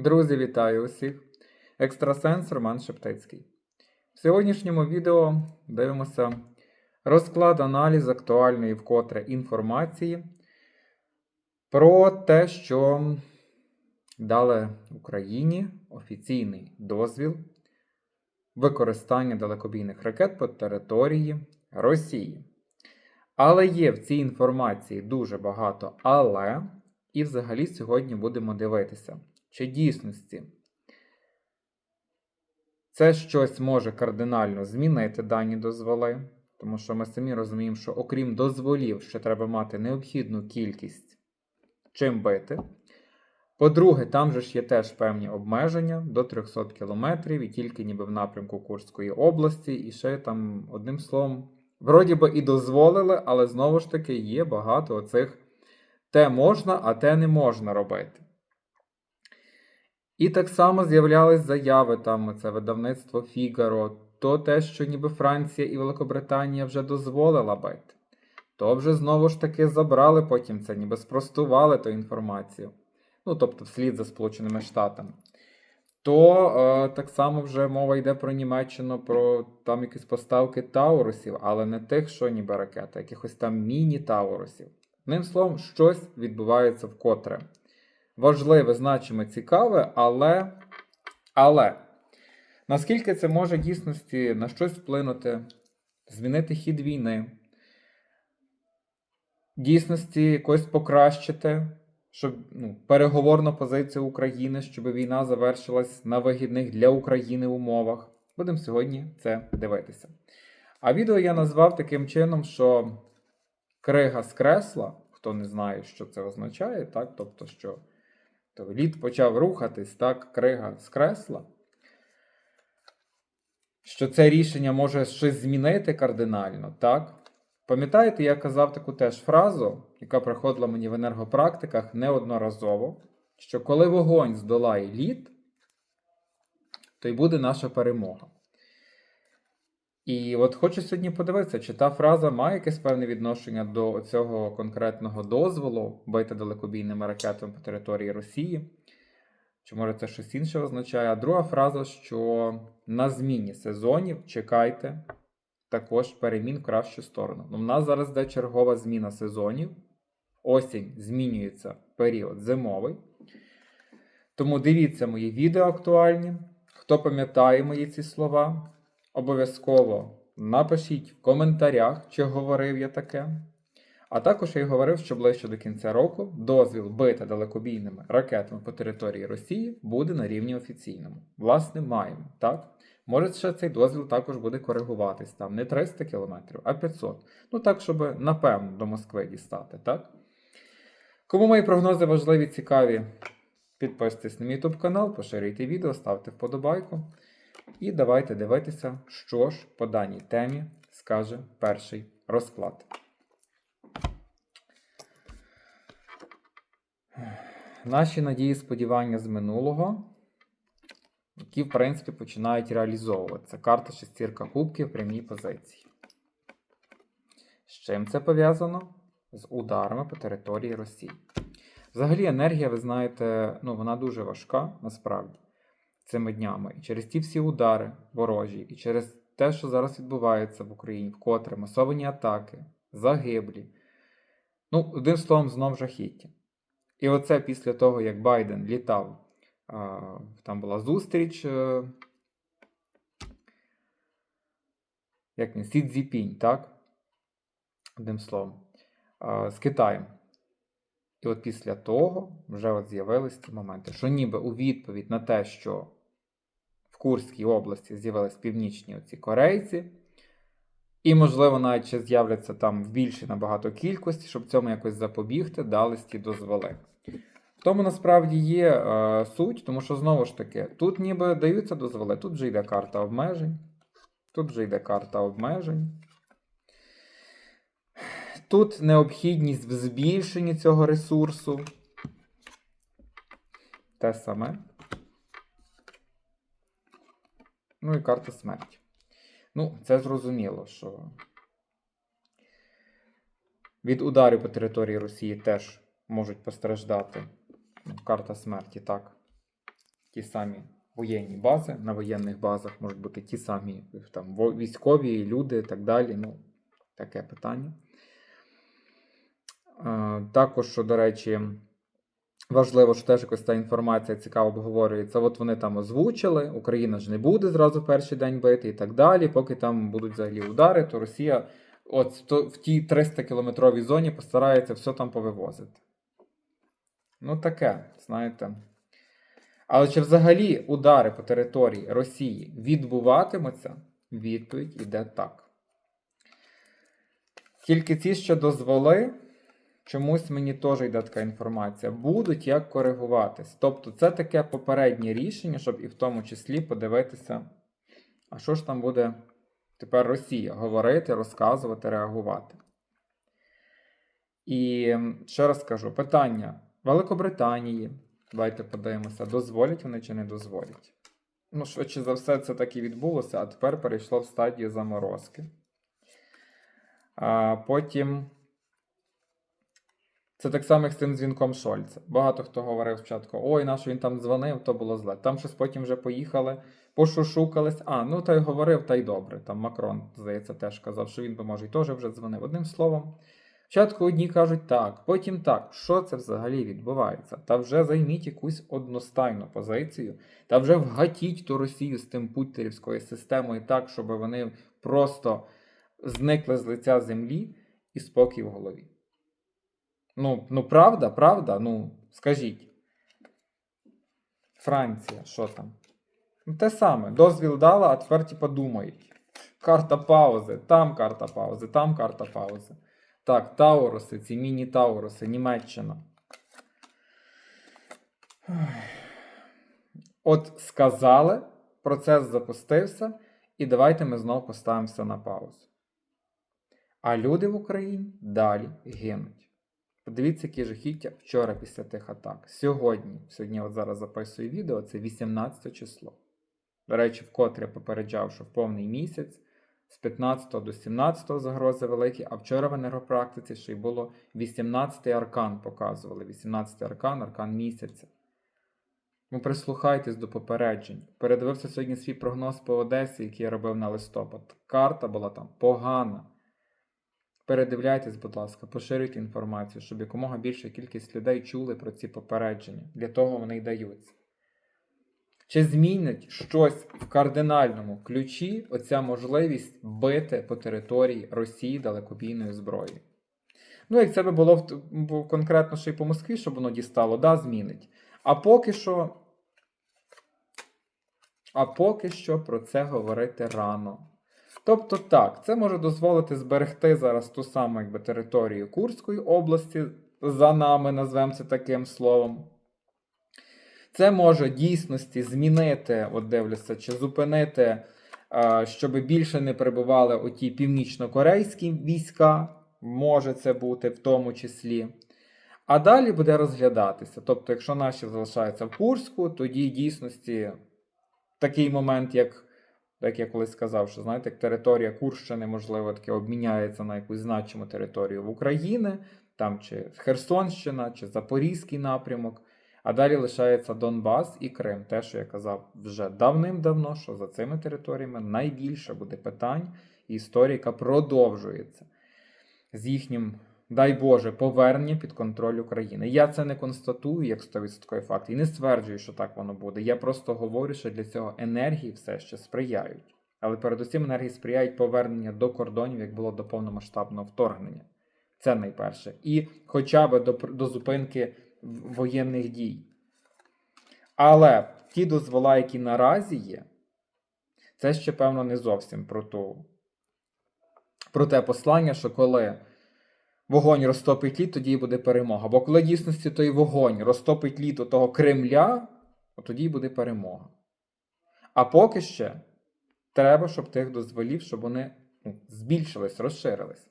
Друзі, вітаю усіх! Екстрасенс Роман Шептицький. В сьогоднішньому відео дивимося розклад, аналіз актуальної вкотре інформації про те, що дали Україні офіційний дозвіл використання далекобійних ракет по території Росії. Але є в цій інформації дуже багато але, і взагалі сьогодні будемо дивитися, чи дійсності це щось може кардинально змінити дані дозволи, тому що ми самі розуміємо, що окрім дозволів, ще треба мати необхідну кількість чим бити. По-друге, там же ж є теж певні обмеження до 300 кілометрів і тільки ніби в напрямку Курської області, і ще там, одним словом, вроді би і дозволили, але знову ж таки є багато оцих те можна, а те не можна робити. І так само з'являлись заяви там, це видавництво Фігаро, то те, що ніби Франція і Великобританія вже дозволила бити. То вже знову ж таки забрали потім це, ніби спростували ту інформацію. Ну, тобто, вслід за Сполученими Штатами. То е, так само вже мова йде про Німеччину, про там якісь поставки Таурусів, але не тих, що ніби ракети, якихось там міні-Таурусів. Одним словом, щось відбувається вкотре. Важливе, значиме, цікаве, але. Але наскільки це може дійсності на щось вплинути, змінити хід війни, дійсності якось покращити, щоб ну, переговорну позицію України, щоб війна завершилась на вигідних для України умовах. Будемо сьогодні це дивитися. А відео я назвав таким чином, що крига з кресла, хто не знає, що це означає, так? тобто, що то лід почав рухатись, так, крига з кресла. Що це рішення може щось змінити кардинально, так? Пам'ятаєте, я казав таку теж фразу, яка приходила мені в енергопрактиках неодноразово, що коли вогонь здолає лід, то й буде наша перемога. І от хочу сьогодні подивитися, чи та фраза має якесь певне відношення до цього конкретного дозволу бити далекобійними ракетами по території Росії, чи може це щось інше означає. А друга фраза, що на зміні сезонів чекайте також перемін в кращу сторону. Ну, в нас зараз йде чергова зміна сезонів. Осінь змінюється період зимовий. Тому дивіться мої відео актуальні. Хто пам'ятає мої ці слова, обов'язково напишіть в коментарях, чи говорив я таке. А також я й говорив, що ближче до кінця року дозвіл бити далекобійними ракетами по території Росії буде на рівні офіційному. Власне, маємо, так? Може, ще цей дозвіл також буде коригуватись там не 300 км, а 500. Ну так, щоб напевно до Москви дістати, так? Кому мої прогнози важливі, цікаві, підписуйтесь на мій YouTube канал, поширюйте відео, ставте вподобайку. І давайте дивитися, що ж по даній темі скаже перший розклад. Наші надії сподівання з минулого які, в принципі, починають реалізовуватися. Карта шестірка кубків в прямій позиції. З чим це пов'язано? З ударами по території Росії. Взагалі, енергія, ви знаєте, ну, вона дуже важка насправді цими днями. І через ті всі удари ворожі, і через те, що зараз відбувається в Україні, вкотре масовані атаки, загиблі. Ну, одним словом, знов жахіття. І оце після того, як Байден літав там була зустріч. е, Як він? Сі Цзіпінь, так? Одним словом, з Китаєм. І от після того вже от з'явились ті моменти, що ніби у відповідь на те, що Курській області з'явились північні оці корейці, і, можливо, навіть ще з'являться там в більшій набагато кількості, щоб цьому якось запобігти, дали ті дозволи. В тому насправді є е, суть, тому що знову ж таки, тут ніби даються дозволи, тут вже йде карта обмежень. Тут вже йде карта обмежень. Тут необхідність в збільшенні цього ресурсу. Те саме. Ну і карта смерті. Ну, це зрозуміло, що від ударів по території Росії теж можуть постраждати. Карта смерті, так. ті самі воєнні бази. На воєнних базах можуть бути ті самі там, військові люди і так далі. Ну, таке питання. Е, Також, що, до речі, важливо, що теж якось та інформація цікаво обговорюється. От вони там озвучили, Україна ж не буде зразу перший день бити і так далі. Поки там будуть взагалі удари, то Росія от в тій 300-кілометровій зоні постарається все там повивозити. Ну, таке, знаєте. Але чи взагалі удари по території Росії відбуватимуться? Відповідь іде так. Тільки ці, що дозволи, чомусь мені теж йде така інформація, будуть як коригуватись. Тобто, це таке попереднє рішення, щоб і в тому числі подивитися, а що ж там буде тепер Росія говорити, розказувати, реагувати. І ще раз кажу: питання Великобританії. Давайте подивимося, дозволять вони чи не дозволять. Ну, швидше за все, це так і відбулося, а тепер перейшло в стадію заморозки. А потім. Це так само, як з цим дзвінком Шольца. Багато хто говорив спочатку: ой, на що він там дзвонив, то було зле. Там щось потім вже поїхали, пошушукались. А, ну та й говорив, та й добре. Там Макрон, здається, теж казав, що він би може і теж вже дзвонив. Одним словом, спочатку одні кажуть так, потім так. Що це взагалі відбувається? Та вже займіть якусь одностайну позицію, та вже вгатіть ту Росію з тим путтерівською системою так, щоб вони просто зникли з лиця землі і спокій в голові. Ну, ну правда, правда, ну, скажіть. Франція, що там? Ну, те саме, дозвіл дала, а тепер типа думають. Карта паузи, там карта паузи, там карта паузи. Так, Тауруси, ці міні-Тауруси, Німеччина. От сказали, процес запустився, і давайте ми знову поставимося на паузу. А люди в Україні далі гинуть. Подивіться, які жахіття вчора після тих атак. Сьогодні, сьогодні, от зараз записую відео, це 18 число. До речі, вкотре попереджав, що в повний місяць з 15 до 17 загрози великі, а вчора в енергопрактиці ще й було 18-й аркан показували. 18-й аркан, аркан місяця. Ну, прислухайтесь до попереджень. Передивився сьогодні свій прогноз по Одесі, який я робив на листопад. Карта була там погана. Передивляйтесь, будь ласка, поширюйте інформацію, щоб якомога більша кількість людей чули про ці попередження. Для того вони й даються. Чи змінить щось в кардинальному ключі оця можливість бити по території Росії далекобійною зброєю? Ну, як це би було конкретно ще й по Москві, щоб воно дістало, да, змінить. А поки що. А поки що про це говорити рано. Тобто так, це може дозволити зберегти зараз ту саму якби, територію Курської області, за нами, назвемо це таким словом. Це може дійсності змінити, от дивлюся, чи зупинити, щоб більше не перебували оті північно-корейські війська, може це бути в тому числі. А далі буде розглядатися. Тобто, якщо наші залишаються в Курську, тоді дійсності такий момент, як як я колись сказав, що знаєте, територія Курщини, можливо, таки обміняється на якусь значиму територію в Україні, там чи Херсонщина, чи Запорізький напрямок. А далі лишається Донбас і Крим. Те, що я казав вже давним-давно, що за цими територіями найбільше буде питань і історія, продовжується з їхнім, дай Боже, повернення під контроль України. Я це не констатую як 100% факт і не стверджую, що так воно буде. Я просто говорю, що для цього енергії все ще сприяють. Але передусім енергії сприяють повернення до кордонів, як було до повномасштабного вторгнення. Це найперше. І хоча б до, до зупинки воєнних дій. Але ті дозвола, які наразі є, це ще, певно, не зовсім про ту. Про те послання, що коли вогонь розтопить лід, тоді буде перемога. Бо коли дійсності той вогонь розтопить лід того Кремля, от тоді буде перемога. А поки ще треба, щоб тих дозволів, щоб вони ну, збільшились, розширились.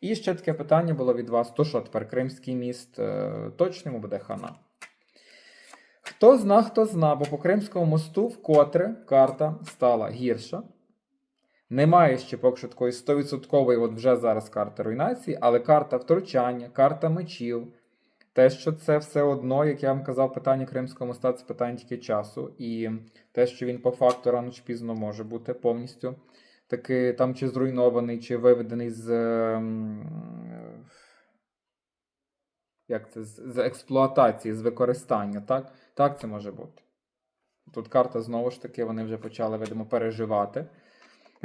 І ще таке питання було від вас: то що тепер Кримський міст е, точно йому буде хана? Хто зна, хто зна, бо по Кримському мосту вкотре карта стала гірша. Немає ще поки що такої 100% от вже зараз карти руйнації, але карта втручання, карта мечів, Те, що це все одно, як я вам казав, питання Кримського моста це питання тільки часу. І те, що він по факту рано чи пізно може бути повністю таки там чи зруйнований, чи виведений з. ем, Як це? З експлуатації, з використання, так? Так, це може бути. Тут карта знову ж таки, вони вже почали, видимо, переживати.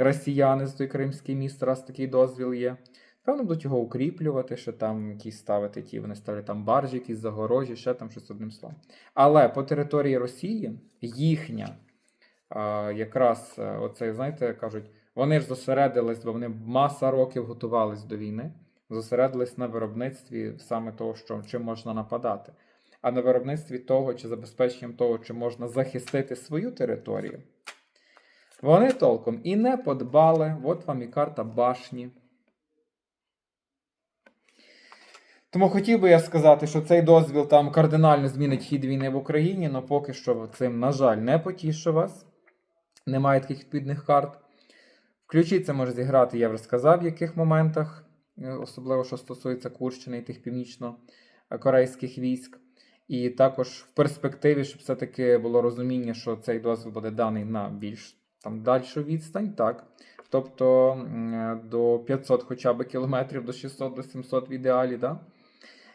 Росіяни з той Кримський міст, раз такий дозвіл є. Певно, будуть його укріплювати, що там якісь ставити ті, вони ставлять там баржі, якісь загорожі, ще там щось одним словом. Але по території Росії їхня, а, якраз е, оце, знаєте, кажуть, вони ж зосередились, бо вони маса років готувались до війни, зосередились на виробництві саме того, що чим можна нападати. А на виробництві того, чи забезпеченням того, чи можна захистити свою територію, вони толком і не подбали. От вам і карта башні. Тому хотів би я сказати, що цей дозвіл там кардинально змінить хід війни в Україні, але поки що цим, на жаль, не потішу вас. Немає таких відповідних карт. Ключі може зіграти, я вже сказав, в яких моментах, е, особливо що стосується Курщини і тих північно-корейських військ. І також в перспективі, щоб все-таки було розуміння, що цей дозвіл буде даний на більш там дальшу відстань, так. Тобто е, до 500 хоча б кілометрів, до 600, до 700 в ідеалі, да?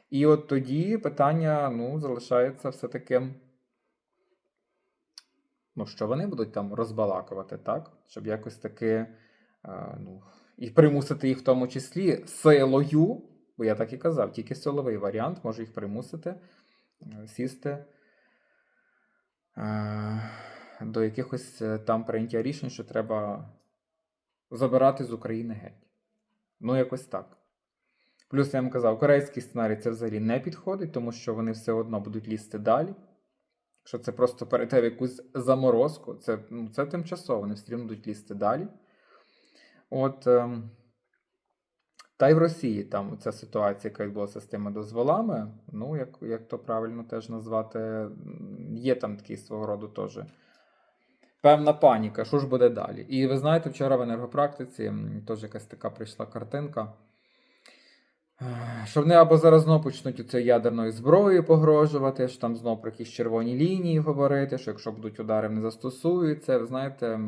І от тоді питання ну, залишається все-таки, ну, що вони будуть там розбалакувати, так? Щоб якось таки, е, ну, і примусити їх в тому числі силою, бо я так і казав, тільки силовий варіант може їх примусити е, сісти до якихось е, там прийняття рішень, що треба забирати з України геть. Ну, якось так. Плюс я вам казав, корейський сценарій це взагалі не підходить, тому що вони все одно будуть лізти далі. Що це просто перейде в якусь заморозку, це, ну, це тимчасово, вони все одно будуть лізти далі. От, ем, та й в Росії там ця ситуація, яка відбулася з тими дозволами, ну, як, як то правильно теж назвати, є там такий свого роду теж певна паніка, що ж буде далі. І ви знаєте, вчора в енергопрактиці теж якась така прийшла картинка. Що вони або зараз знову почнуть оце ядерною зброєю погрожувати, що там знову про якісь червоні лінії говорити, що якщо будуть удари, не застосуються. Ви знаєте,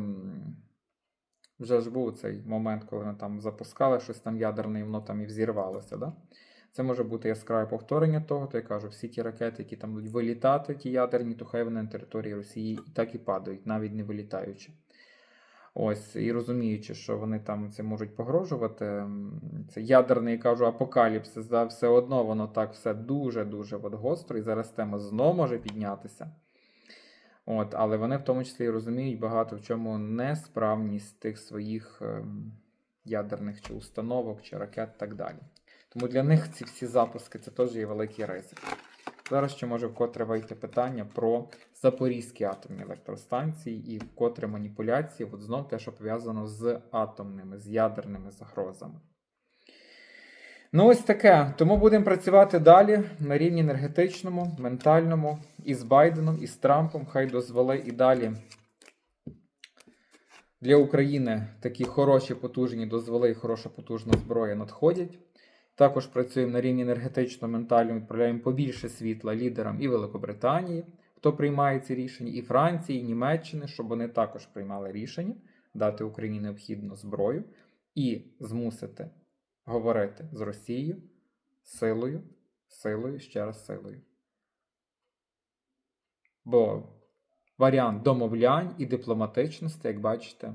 вже ж був цей момент, коли вони там запускали щось там ядерне, і воно там і взірвалося. Да? Це може бути яскраве повторення того, то я кажу, всі ті ракети, які там будуть вилітати, ті ядерні, то хай вони на території Росії і так і падають, навіть не вилітаючи. Ось, і розуміючи, що вони там це можуть погрожувати, це ядерний, кажу, апокаліпсис, да, все одно воно так все дуже-дуже от гостро, і зараз тема знову може піднятися. От, але вони в тому числі розуміють багато в чому несправність тих своїх ем, ядерних чи установок, чи ракет і так далі. Тому для них ці всі запуски це теж є великий ризик. Зараз ще може вкотре вийти питання про запорізькі атомні електростанції і вкотре маніпуляції, от знов те, що пов'язано з атомними, з ядерними загрозами. Ну, ось таке. Тому будемо працювати далі на рівні енергетичному, ментальному, і з Байденом, і з Трампом. Хай дозволи і далі для України такі хороші потужні дозволи і хороша потужна зброя надходять. Також працюємо на рівні енергетично-ментальному, відправляємо побільше світла лідерам і Великобританії, хто приймає ці рішення, і Франції, і Німеччини, щоб вони також приймали рішення дати Україні необхідну зброю і змусити говорити з Росією силою, силою, ще раз силою. Бо варіант домовлянь і дипломатичності, як бачите,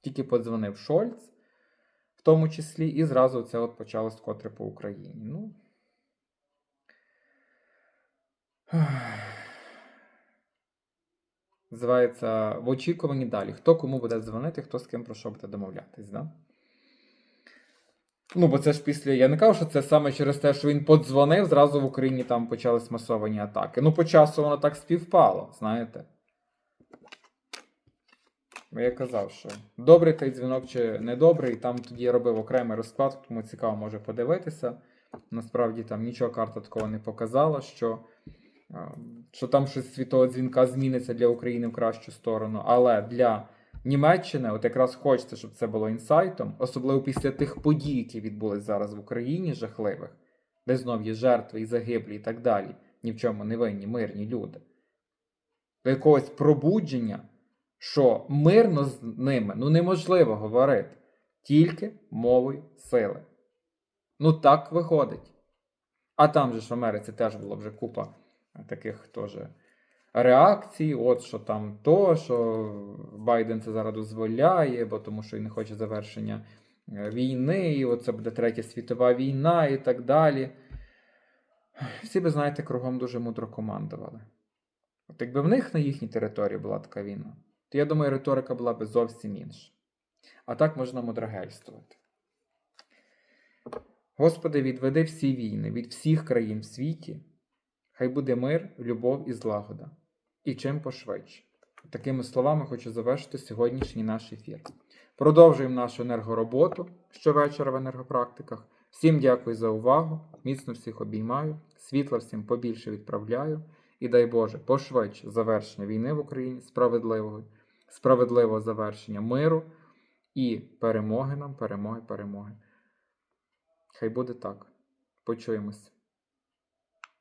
тільки подзвонив Шольц тому числі, і зразу це от почалось вкотре по Україні. Ну. Називається в очікуванні далі. Хто кому буде дзвонити, хто з ким про що буде домовлятись, да? Ну, бо це ж після. Я не кажу, що це саме через те, що він подзвонив, зразу в Україні там почались масовані атаки. Ну, по часу воно так співпало, знаєте. Бо я казав, що добрий той дзвінок чи недобрий, там тоді я робив окремий розклад, тому цікаво може подивитися. Насправді там нічого карта такого не показала, що, що там щось світового дзвінка зміниться для України в кращу сторону. Але для Німеччини, от якраз хочеться, щоб це було інсайтом, особливо після тих подій, які відбулись зараз в Україні, жахливих. де знов є жертви і загиблі і так далі, ні в чому не винні мирні люди. До якогось пробудження, що мирно з ними ну, неможливо говорити, тільки мовою сили. Ну так виходить. А там же ж в Америці теж було вже купа таких теж реакцій, от що там то, що Байден це зараз дозволяє, бо тому що він не хоче завершення е, війни, і оце буде третя світова війна і так далі. Всі би, знаєте, кругом дуже мудро командували. От якби в них на їхній території була така війна, то я думаю, риторика була б зовсім інша. А так можна мудрагельствувати. Господи, відведи всі війни від всіх країн в світі. Хай буде мир, любов і злагода. І чим пошвидше. Такими словами хочу завершити сьогоднішній наш ефір. Продовжуємо нашу енергороботу щовечора в енергопрактиках. Всім дякую за увагу. Міцно всіх обіймаю. Світла всім побільше відправляю. І дай Боже, пошвидше завершення війни в Україні, справедливого, справедливого завершення миру і перемоги нам, перемоги, перемоги. Хай буде так. Почуємось.